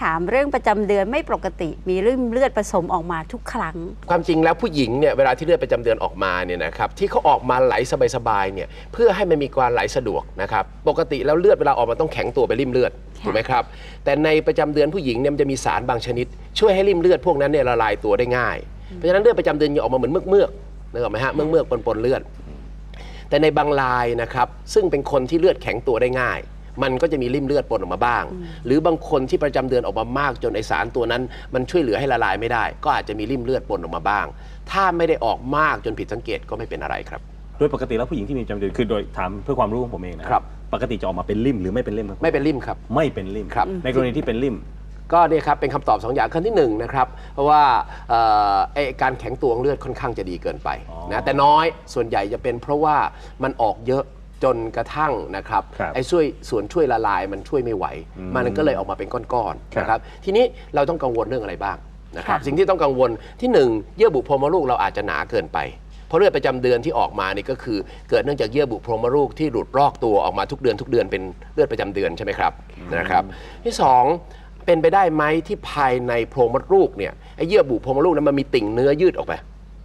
ถามเรื่องประจำเดือนไม่ปกติ มีริ่มเลือดผสมออกมาทุกครั้ง ความจริงแล้วผู้หญิงเนี่ยเวลาที่เลือดประจำเดือนออกมาเนี่ยนะครับที่เขาออกมาไหลสบายๆเนี่ยเพื่อให้มันมีการไหลสะดวกนะครับปกติแล้วเลือดเวลาออกมาต้องแข็งตัวไปริ่มเลือดค่ะถูกไหมครับแต่ในประจำเดือนผู้หญิงเนี่ยมันจะมีสารบางชนิด ช่วยให้ริ่มเลือดพวกนั้นเนี่ยละลายตัวได้ง่ายเพราะฉะนั้นเลือดประจำเดือนจะออกมาเหมือนเมือกเมือกๆนึกออกไหมฮะเมือกเมือกๆปนๆเลือดแต่ในบางรายนะครับซึ่งเป็นคนที่เลือดแข็งตัวได้ง่าย มันก็จะมีริ่มเลือดปนออกมาบ้าง หรือบางคนที่ประจำเดือนออกมามากจนไอสารตัวนั้น มันช่วยเหลือให้ละลายไม่ได้ ก็อาจจะมีริ่มเลือดปนออกมาบ้าง ถ้าไม่ได้ออกมากจนผิดสังเกตก็ไม่เป็นอะไรครับ โดยปกติแล้วผู้หญิงที่มีประจำเดือนคือโดยถามเพื่อความรู้ของผมเองนะครับ ปกติจะออกมาเป็นริ่มหรือไม่เป็นริ่มครับไม่เป็นริ่มครับ ไม่เป็นริ่มครับ ในกรณีที่เป็นริ่มก็เนี่ยครับเป็นคำตอบสองอย่างขั้นที่หนึ่งนะครับเพราะว่าเอ่อไอการแข็งตัวของเลือดค่อนข้างจะดีเกินไปอ๋อนะแต่น้อยส่วนใหญ่จะเป็นเพราะว่ามันออกเยอะ จนกระทั่งนะครับครับไอ้ช่วยส่วนช่วยละลายมันช่วยไม่ไหวอืมมันก็เลยออกมาเป็นก้อนครับๆนะครับทีนี้เราต้องกังวลเรื่องอะไรบ้างนะครับค่ะ สิ่งที่ต้องกังวลที่หนึ่งเยื่อบุโพรงมดลูกเราอาจจะหนาเกินไป เพราะเลือดประจำเดือนที่ออกมานี่ก็คือ เกิดเนื่องจากเยื่อบุโพรงมดลูกที่หลุดรอกตัวออกมาทุกเดือนทุกเดือนเป็นเลือดประจำเดือนใช่ไหมครับนะครับที่สองเป็นไปได้ไหมที่ภายในโพรงมดลูกเนี่ยไอ้เยื่อบุโพรงมดลูกนั้นมันมีติ่งเนื้อยืดออกไป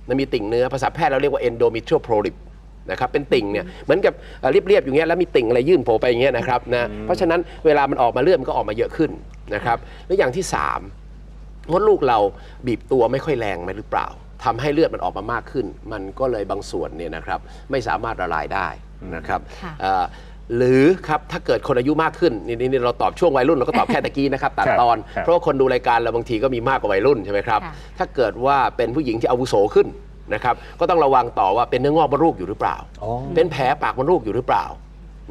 มันมีติ่งเนื้อภาษาแพทย์เราเรียกว่า endometrial polyp นะครับเป็นติ่งเนี่ยเหมือนกับเอ่อเรียบๆอย่างเงี้ยแล้วมีติ่งอะไรยื่นโผล่ไปอย่างเงี้ยนะครับนะเพราะฉะนั้นเวลามันออกมาเลือดมันก็ออกมาเยอะขึ้นนะครับแล้วอย่างที่สามมดลูกเราบีบตัวไม่ค่อยแรงไหมหรือเปล่าทำให้เลือดมันออกมามากขึ้น มันก็เลยบางส่วนเนี่ยนะครับไม่สามารถละลายได้นะครับค่ะเอ่อหรือครับถ้าเกิดคนอายุมากขึ้นนี่นี่เราตอบช่วงวัยรุ่นเราก็ตอบแค่ตะกี้นะครับตัดครับตอนครับเพราะว่าคนดูรายการเราบางทีก็มีมากกว่าวัยรุ่นใช่ไหมครับค่ะถ้าเกิดว่าเป็นผู้หญิงที่อาวุโสขึ้น นะครับก็ต้องระวังต่อว่าเป็นเนื้องอกมดลูกอยู่หรือเปล่าอ๋อเป็นแผลปากมดลูกอยู่หรือเปล่า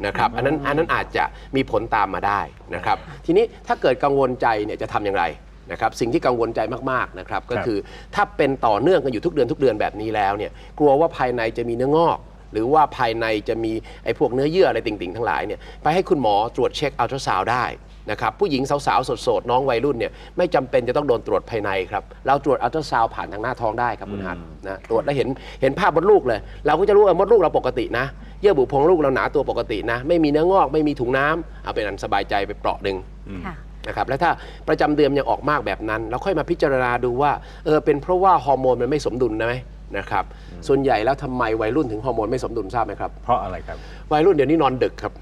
นะครับอันนั้นอันนั้นอาจจะมีผลตามมาได้นะครับ ทีนี้ถ้าเกิดกังวลใจเนี่ยจะทำอย่างไรนะครับสิ่งที่กังวลใจมากๆนะครับก็ครับคือถ้าเป็นต่อเนื่องกันอยู่ทุกเดือนทุกเดือนแบบนี้แล้วเนี่ยกลัวว่าภายในจะมีเนื้องอก หรือว่าภายในจะมีไอ้พวกเนื้อเยื่ออะไรติ่งๆ ทั้งหลายเนี่ยไปให้คุณหมอตรวจเช็คอัลตราซาวด์ได้นะครับผู้หญิงสาวๆโสดๆ น้องวัยรุ่นเนี่ยไม่จำเป็นจะต้องโดนตรวจภายในครับเราตรวจอัลตราซาวด์ผ่านทางหน้าท้องได้ครับคุณฮัทนะตรวจแล้วเห็นเห็นภาพมดลูกเลย เราก็จะรู้ว่ามดลูกเราปกตินะ เยื่อบุโพรงลูกเราหนาตัวปกตินะ ไม่มีเนื้องอกไม่มีถุงน้ำเอาเป็นอันสบายใจไปเปราะหนึ่ง ค่ะ นะครับแล้วถ้าประจำเดือนยังออกมากแบบนั้น เราค่อยมาพิจารณาดูว่าเออเป็นเพราะว่าฮอร์โมนมันไม่สมดุลนะไหม นะครับ ส่วนใหญ่แล้วทำไมวัยรุ่นถึงฮอร์โมนไม่สมดุลทราบไหมครับ เพราะอะไรครับ วัยรุ่นเดี๋ยวนี้นอนดึกครับ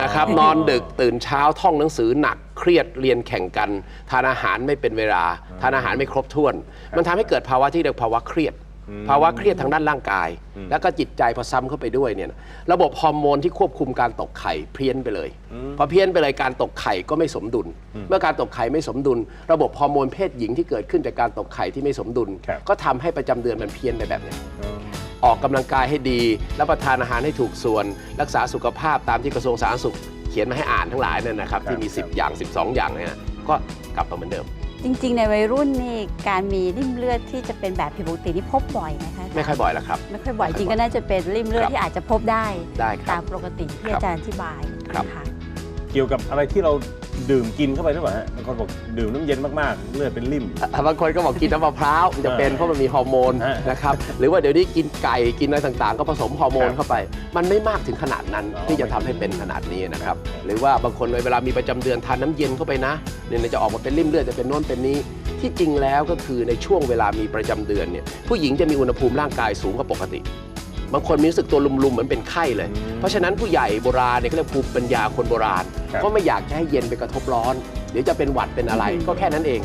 นะครับ นอนดึกตื่นเช้าท่องหนังสือหนักเครียดเรียนแข่งกัน ทานอาหารไม่เป็นเวลา ทานอาหารไม่ครบถ้วน มันทำให้เกิดภาวะที่เรียกภาวะเครียด ภาวะเครียดทางด้านร่างกาย แล้วก็จิตใจพอซ้ำเข้าไปด้วยเนี่ยระบบฮอร์โมนที่ควบคุมการตกไข่เพี้ยนไปเลยพอเพี้ยนไปเลยการตกไข่ก็ไม่สมดุล เมื่อการตกไข่ไม่สมดุล ระบบฮอร์โมนเพศหญิงที่เกิดขึ้นจากการตกไข่ที่ไม่สมดุล ครับ ก็ทำให้ประจำเดือนมันเพี้ยนไปแบบเนี้ย ออกกำลังกายให้ดี รับประทานอาหารให้ถูกส่วน รักษาสุขภาพตามที่กระทรวงสาธารณสุข เขียนมาให้อ่านทั้งหลายนั่นนะครับ ที่มีครับ10 อย่าง 12 อย่างเนี่ยก็กลับมาเหมือนเดิม จริง ๆ ในวัยรุ่นนี่การมีริ่มเลือดที่จะเป็นแบบผิดปกตินี่พบบ่อยนะคะไม่ค่อยบ่อยแล้วครับ ไม่ค่อยบ่อยจริงก็น่าจะเป็นริ่มเลือดครับที่อาจจะพบได้ได้ครัตาบมปกติที่ครับอาจารย์อธิบายครับนะคะ เกี่ยวกับอะไรที่เราดื่มกินเข้าไปหรือเปล่าฮะบางคนบอกดื่มน้ำเย็นมากๆเลือดเป็นริ่ม อะบางคนก็บอกกินน้ำมะพร้าวมันจะเป็นเพราะมันมีฮอร์โมนฮะนะครับหรือว่าเดี๋ยวนี้กินไก่กินอะไรต่างๆ ก็ผสมฮอร์โมนครับเข้าไป มันไม่มากถึงขนาดนั้นอ๋อที่จะทำให้เป็นขนาดนี้นะครับครับหรือว่าบางคนเวลามีประจำเดือนทานน้ำเย็นเข้าไปนะเนี่ยจะออกมาเป็นริ่มเลือดจะเป็นโน่นเป็นนี้ ที่จริงแล้วก็คือในช่วงเวลามีประจำเดือนเนี่ยผู้หญิงจะมีอุณหภูมิร่างกายสูงกว่าปกติ บางคนมีรู้สึกตัวลุมๆเหมือนเป็นไข้เลยอืมเพราะฉะนั้นผู้ใหญ่โบราณเนี่ยเขาเรียกภูมิปัญญาคนโบราณครับก็ไม่อยากจะให้เย็นไปกระทบร้อน เดี๋ยวจะเป็นหวัดเป็นอะไรก็แค่นั้นเอง